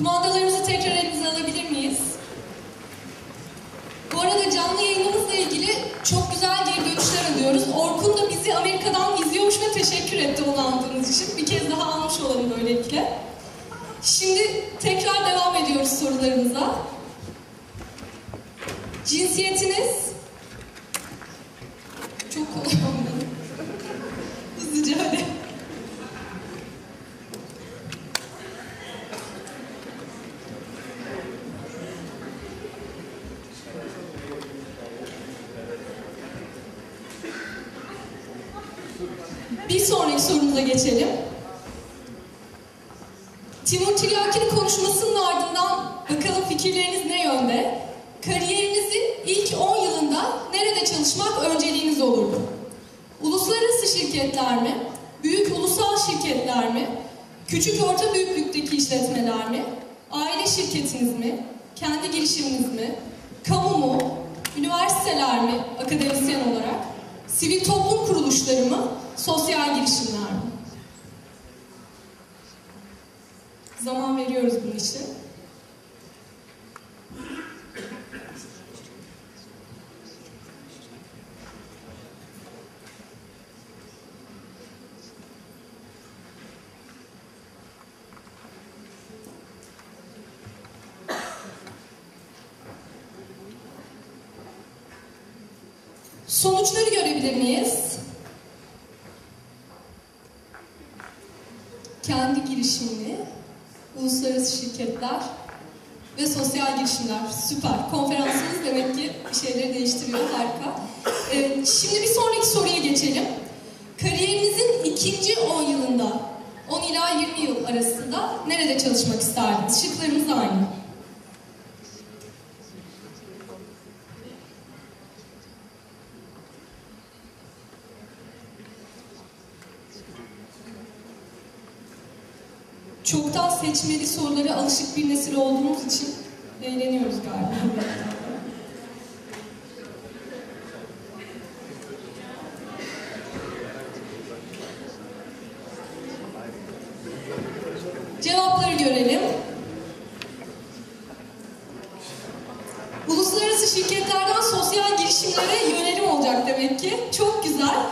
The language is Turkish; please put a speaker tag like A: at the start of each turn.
A: Kumandalarımızı tekrar elimize alabilir miyiz? Bu arada canlı yayınımızla ilgili çok güzel geri dönüşler alıyoruz. Orkun da bizi Amerika'dan izliyormuş ve teşekkür etti onu aldığınız için. Bir kez daha almış olalım böylelikle. Şimdi tekrar devam ediyoruz sorularımıza. Cinsiyetiniz? Çok kolay oldu. Hızlıca hadi. Bir sonraki sorumuza geçelim. Timur Tiryaki'nin konuşmasının ardından bakalım fikirleriniz ne yönde? Kariyerinizin ilk 10 yılında nerede çalışmak önceliğiniz olurdu? Uluslararası şirketler mi? Büyük ulusal şirketler mi? Küçük orta büyüklükteki işletmeler mi? Aile şirketiniz mi? Kendi girişiminiz mi? Kamu mu? Üniversiteler mi? Akademisyen olarak? Sivil toplum kuruluşları mı? Sosyal girişimler? Zaman veriyoruz bunun için. Sonuçları görebilir miyiz? Kendi girişimini, uluslararası şirketler ve sosyal girişimler. Süper. Konferansımız demek ki bir şeyleri değiştiriyor. Harika. Ee, şimdi bir sonraki soruya geçelim. Kariyerinizin ikinci 10 yılında, 10 ila 20 yıl arasında nerede çalışmak isterdiniz? Şıklarımız aynı. Çoktan seçmeli sorulara alışık bir nesil olduğumuz için eğleniyoruz galiba. Cevapları görelim. Uluslararası şirketlerden sosyal girişimlere yönelim olacak demek ki. Çok güzel.